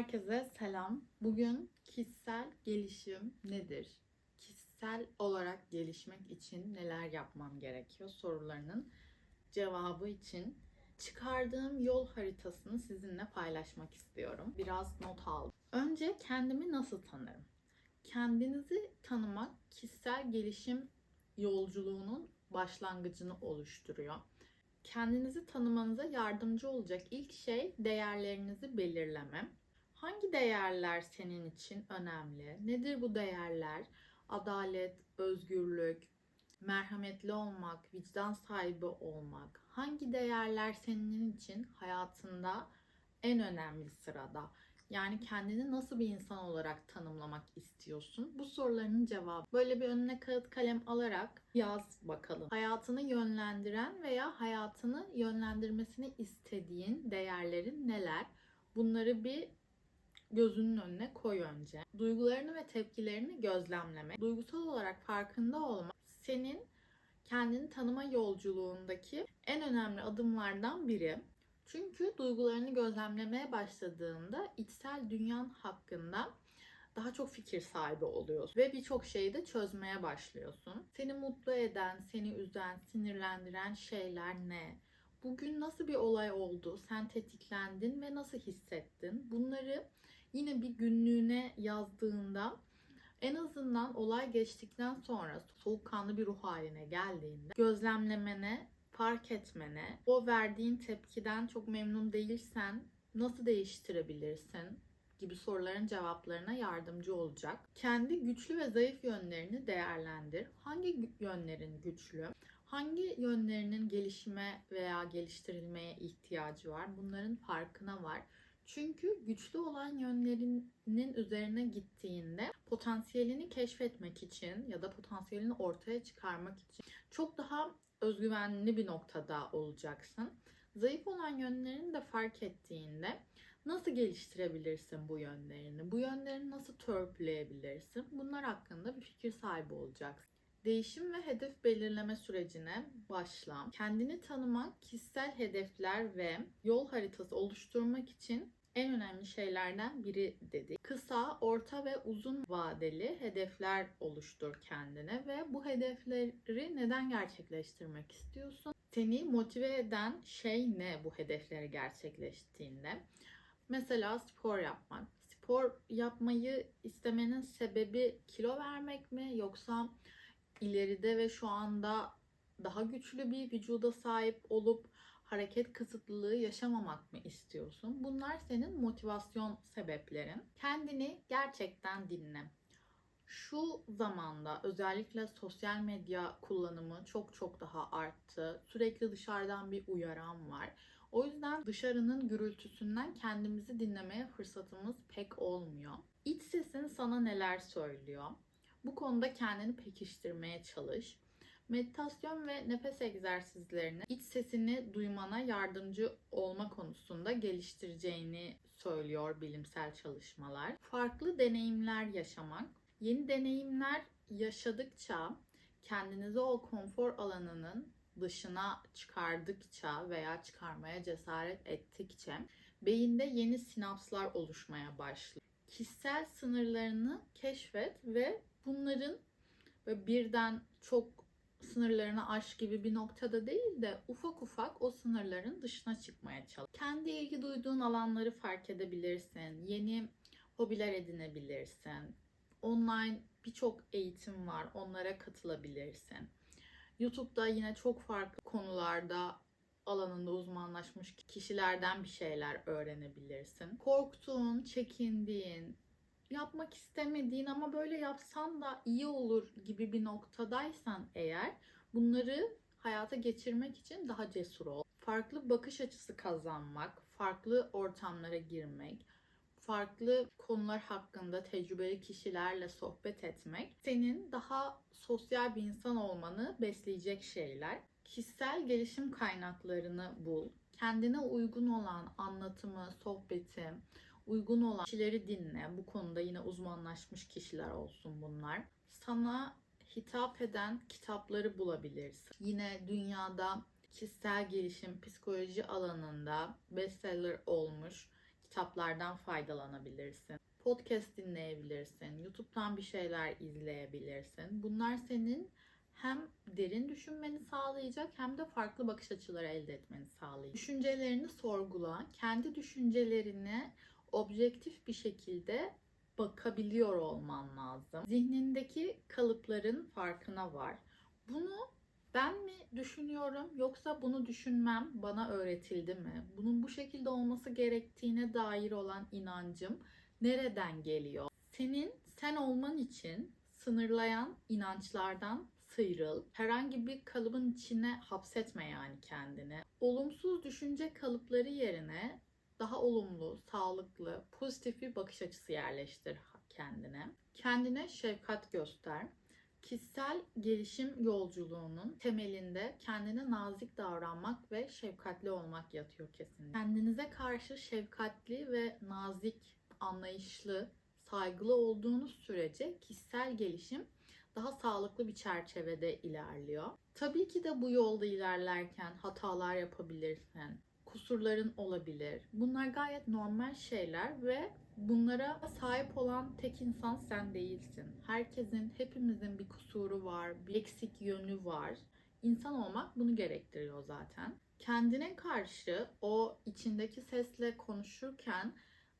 Herkese selam. Bugün kişisel gelişim nedir? Kişisel olarak gelişmek için neler yapmam gerekiyor sorularının cevabı için çıkardığım yol haritasını sizinle paylaşmak istiyorum. Biraz not aldım. Önce kendimi nasıl tanırım? Kendinizi tanımak kişisel gelişim yolculuğunun başlangıcını oluşturuyor. Kendinizi tanımanıza yardımcı olacak ilk şey değerlerinizi belirleme. Hangi değerler senin için önemli? Nedir bu değerler? Adalet, özgürlük, merhametli olmak, vicdan sahibi olmak. Hangi değerler senin için hayatında en önemli sırada? Yani kendini nasıl bir insan olarak tanımlamak istiyorsun? Bu soruların cevabı. Böyle bir önüne kağıt kalem alarak yaz bakalım. Hayatını yönlendiren veya hayatını yönlendirmesini istediğin değerlerin neler? Bunları bir gözünün önüne koy önce. Duygularını ve tepkilerini gözlemleme. Duygusal olarak farkında olmak senin kendini tanıma yolculuğundaki en önemli adımlardan biri. Çünkü duygularını gözlemlemeye başladığında içsel dünyan hakkında daha çok fikir sahibi oluyorsun ve birçok şeyi de çözmeye başlıyorsun. Seni mutlu eden, seni üzen, sinirlendiren şeyler ne? Bugün nasıl bir olay oldu? Sen tetiklendin ve nasıl hissettin? Bunları yine bir günlüğüne yazdığında en azından olay geçtikten sonra soğukkanlı bir ruh haline geldiğinde gözlemlemene, fark etmene, o verdiğin tepkiden çok memnun değilsen nasıl değiştirebilirsin gibi soruların cevaplarına yardımcı olacak. Kendi güçlü ve zayıf yönlerini değerlendir. Hangi yönlerin güçlü? Hangi yönlerinin gelişime veya geliştirilmeye ihtiyacı var? Bunların farkına var. Çünkü güçlü olan yönlerinin üzerine gittiğinde potansiyelini keşfetmek için ya da potansiyelini ortaya çıkarmak için çok daha özgüvenli bir noktada olacaksın. Zayıf olan yönlerini de fark ettiğinde nasıl geliştirebilirsin bu yönlerini? Bu yönlerini nasıl törpüleyebilirsin? Bunlar hakkında bir fikir sahibi olacaksın. Değişim ve hedef belirleme sürecine başla. Kendini tanımak, kişisel hedefler ve yol haritası oluşturmak için en önemli şeylerden biri dedi. Kısa, orta ve uzun vadeli hedefler oluştur kendine ve bu hedefleri neden gerçekleştirmek istiyorsun? Seni motive eden şey ne bu hedefleri gerçekleştiğinde? Mesela spor yapmak. Spor yapmayı istemenin sebebi kilo vermek mi yoksa ileride ve şu anda daha güçlü bir vücuda sahip olup hareket kısıtlılığı yaşamamak mı istiyorsun? Bunlar senin motivasyon sebeplerin. Kendini gerçekten dinle. Şu zamanda özellikle sosyal medya kullanımı çok çok daha arttı. Sürekli dışarıdan bir uyaran var. O yüzden dışarının gürültüsünden kendimizi dinlemeye fırsatımız pek olmuyor. İç sesin sana neler söylüyor? Bu konuda kendini pekiştirmeye çalış. Meditasyon ve nefes egzersizlerini iç sesini duymana yardımcı olma konusunda geliştireceğini söylüyor bilimsel çalışmalar. Farklı deneyimler yaşamak, yeni deneyimler yaşadıkça kendinizi o konfor alanının dışına çıkardıkça veya çıkarmaya cesaret ettikçe beyinde yeni sinapslar oluşmaya başlıyor. Kişisel sınırlarını keşfet ve bunların birden çok sınırlarını aş gibi bir noktada değil de ufak ufak o sınırların dışına çıkmaya çalış. Kendi ilgi duyduğun alanları fark edebilirsin. Yeni hobiler edinebilirsin. Online birçok eğitim var. Onlara katılabilirsin. YouTube'da yine çok farklı konularda alanında uzmanlaşmış kişilerden bir şeyler öğrenebilirsin. Korktuğun, çekindiğin, yapmak istemediğin ama böyle yapsan da iyi olur gibi bir noktadaysan eğer bunları hayata geçirmek için daha cesur ol. Farklı bakış açısı kazanmak, farklı ortamlara girmek, farklı konular hakkında tecrübeli kişilerle sohbet etmek senin daha sosyal bir insan olmanı besleyecek şeyler. Kişisel gelişim kaynaklarını bul. Kendine uygun olan anlatımı, sohbeti, uygun olan kişileri dinle. Bu konuda yine uzmanlaşmış kişiler olsun bunlar. Sana hitap eden kitapları bulabilirsin. Yine dünyada kişisel gelişim, psikoloji alanında bestseller olmuş kitaplardan faydalanabilirsin. Podcast dinleyebilirsin. YouTube'dan bir şeyler izleyebilirsin. Bunlar senin hem derin düşünmeni sağlayacak hem de farklı bakış açıları elde etmeni sağlayacak. Düşüncelerini sorgula. Kendi düşüncelerine objektif bir şekilde bakabiliyor olman lazım. Zihnindeki kalıpların farkına var. Bunu ben mi düşünüyorum yoksa bunu düşünmem bana öğretildi mi? Bunun bu şekilde olması gerektiğine dair olan inancım nereden geliyor? Senin sen olman için sınırlayan inançlardan sıyrıl. Herhangi bir kalıbın içine hapsetme yani kendini. Olumsuz düşünce kalıpları yerine daha olumlu, sağlıklı, pozitif bir bakış açısı yerleştir kendine. Kendine şefkat göster. Kişisel gelişim yolculuğunun temelinde kendine nazik davranmak ve şefkatli olmak yatıyor kesinlikle. Kendinize karşı şefkatli ve nazik, anlayışlı, saygılı olduğunuz sürece kişisel gelişim daha sağlıklı bir çerçevede ilerliyor. Tabii ki de bu yolda ilerlerken hatalar yapabilirsin, kusurların olabilir. Bunlar gayet normal şeyler ve bunlara sahip olan tek insan sen değilsin. Herkesin, hepimizin bir kusuru var, bir eksik yönü var. İnsan olmak bunu gerektiriyor zaten. Kendine karşı o içindeki sesle konuşurken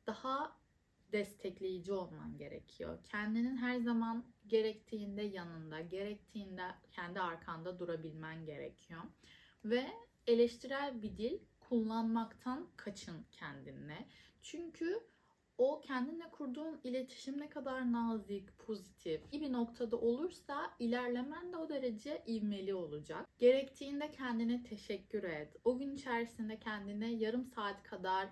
daha destekleyici olman gerekiyor. Kendinin her zaman gerektiğinde yanında, gerektiğinde kendi arkanda durabilmen gerekiyor. Ve eleştirel bir dil kullanmaktan kaçın kendinle. Çünkü o kendinle kurduğun iletişim ne kadar nazik, pozitif iyi bir noktada olursa ilerlemen de o derece ivmeli olacak. Gerektiğinde kendine teşekkür et. O gün içerisinde kendine yarım saat kadar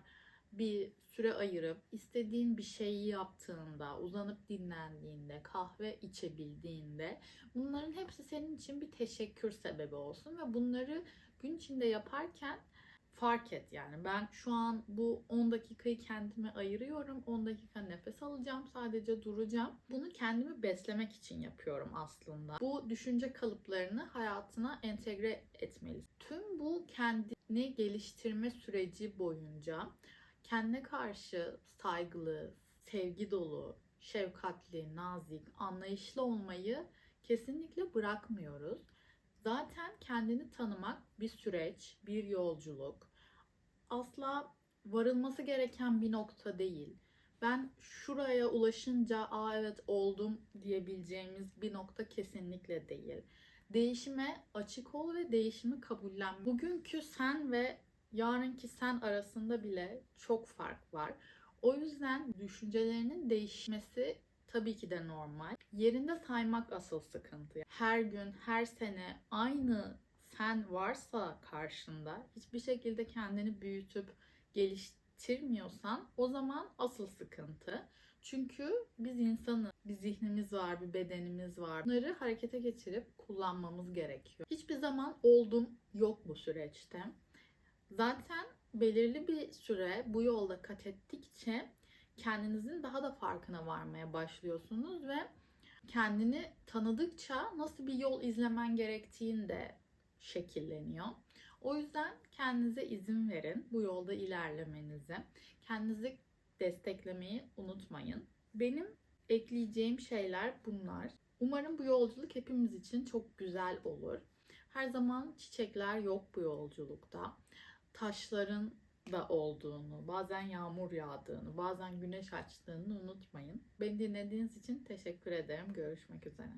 bir süre ayırıp istediğin bir şeyi yaptığında, uzanıp dinlendiğinde, kahve içebildiğinde bunların hepsi senin için bir teşekkür sebebi olsun ve bunları gün içinde yaparken fark et yani. Ben şu an bu 10 dakikayı kendime ayırıyorum. 10 dakika nefes alacağım. Sadece duracağım. Bunu kendimi beslemek için yapıyorum aslında. Bu düşünce kalıplarını hayatına entegre etmelisin. Tüm bu kendini geliştirme süreci boyunca kendine karşı saygılı, sevgi dolu, şefkatli, nazik, anlayışlı olmayı kesinlikle bırakmıyoruz. Zaten kendini tanımak bir süreç, bir yolculuk. Asla varılması gereken bir nokta değil. Ben şuraya ulaşınca aa evet oldum diyebileceğimiz bir nokta kesinlikle değil. Değişime açık ol ve değişimi kabullen. Bugünkü sen ve yarınki sen arasında bile çok fark var. O yüzden düşüncelerinin değişmesi tabii ki de normal. Yerinde saymak asıl sıkıntı. Her gün, her sene aynı sen varsa karşında hiçbir şekilde kendini büyütüp geliştirmiyorsan o zaman asıl sıkıntı. Çünkü biz insanız. Bir zihnimiz var, bir bedenimiz var. Bunları harekete geçirip kullanmamız gerekiyor. Hiçbir zaman oldum yok bu süreçte. Zaten belirli bir süre bu yolda kat ettikçe kendinizin daha da farkına varmaya başlıyorsunuz ve kendini tanıdıkça nasıl bir yol izlemen gerektiğini de şekilleniyor. O yüzden kendinize izin verin bu yolda ilerlemenize. Kendinizi desteklemeyi unutmayın. Benim ekleyeceğim şeyler bunlar. Umarım bu yolculuk hepimiz için çok güzel olur. Her zaman çiçekler yok bu yolculukta. Taşların da olduğunu, bazen yağmur yağdığını, bazen güneş açtığını unutmayın. Beni dinlediğiniz için teşekkür ederim. Görüşmek üzere.